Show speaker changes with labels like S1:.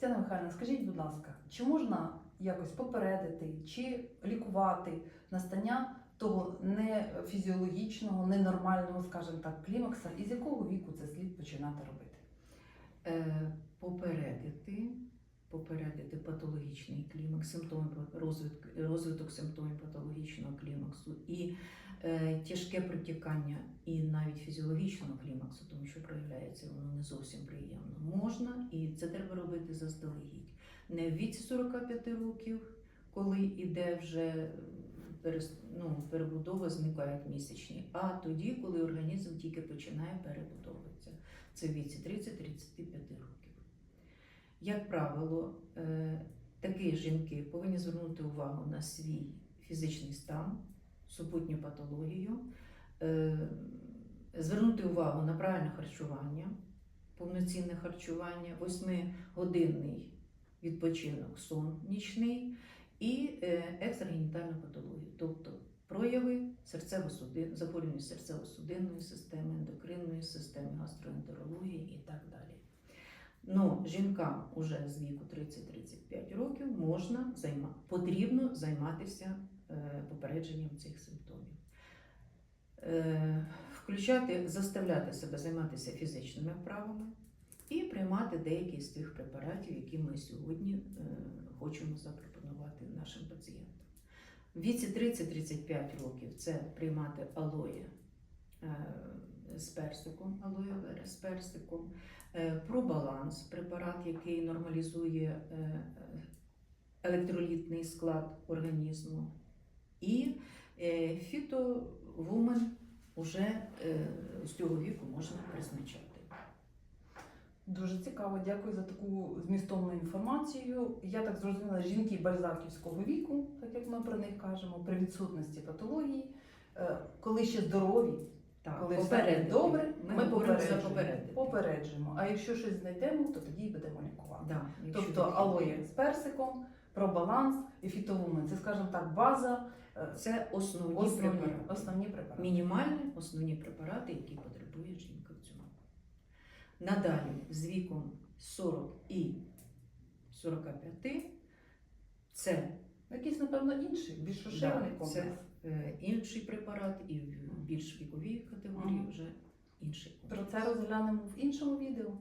S1: Тетяна Михайловна, скажіть, будь ласка, чи можна якось попередити чи лікувати настання того нефізіологічного, ненормального, скажімо так, клімакса, і з якого віку це слід починати робити?
S2: Е, попередити, патологічний клімакс, симптоми розвиток, розвиток симптомів патологічного клімаксу і е, тяжке протікання і навіть фізіологічного клімаксу, тому що проявляється воно не зовсім приємно. Можна, і це треба робити заздалегідь. Не в віці 45 років, коли іде вже ну, перебудова, зникають місячні, а тоді, коли організм тільки починає перебудовуватися. Це в віці 30-35 років. Як правило, е, такі жінки повинні звернути увагу на свій фізичний стан, супутню патологію, е, звернути увагу на правильне харчування, повноцінне харчування, 8-годинний відпочинок, сон нічний і е, екстрагенітальну патологію, тобто прояви серцево-судин, захворювання серцево-судинної системи, ендокринної системи, гастроентерології. Ну, жінкам уже з віку 30-35 років можна займа, потрібно займатися е, попередженням цих симптомів. Е, включати, заставляти себе займатися фізичними вправами і приймати деякі з тих препаратів, які ми сьогодні е, хочемо запропонувати нашим пацієнтам. В віці 30-35 років це приймати алоє з персиком, алоє вера з персиком, е, пробаланс, препарат, який нормалізує е, електролітний склад організму, і е, фітовумен уже е, з цього віку можна призначати.
S1: Дуже цікаво, дякую за таку змістовну інформацію. Я так зрозуміла, жінки бальзаківського віку, так як ми про них кажемо, при відсутності патології, е, коли ще здорові,
S2: Так,
S1: коли все
S2: попередити.
S1: добре,
S2: Ми,
S1: ми,
S2: говоримо за
S1: попереджуємо.
S2: попередити.
S1: попереджуємо. А якщо щось знайдемо, то тоді й будемо лікувати.
S2: Да, якщо
S1: Тобто
S2: такі
S1: алоє з персиком, пробаланс і фітовумен. Це, скажімо так, база, е,
S2: Це основні,
S1: основні,
S2: препарати.
S1: основні препарати.
S2: Мінімальні основні препарати, які потребує жінка в цьому. Надалі з віком 40 і 45 це,
S1: Якийсь, напевно, інший, більш розширений
S2: да,
S1: комплекс.
S2: це інший препарат, і в більш віковій категорії
S1: Мгм.
S2: вже інший
S1: Про це розглянемо в іншому відео.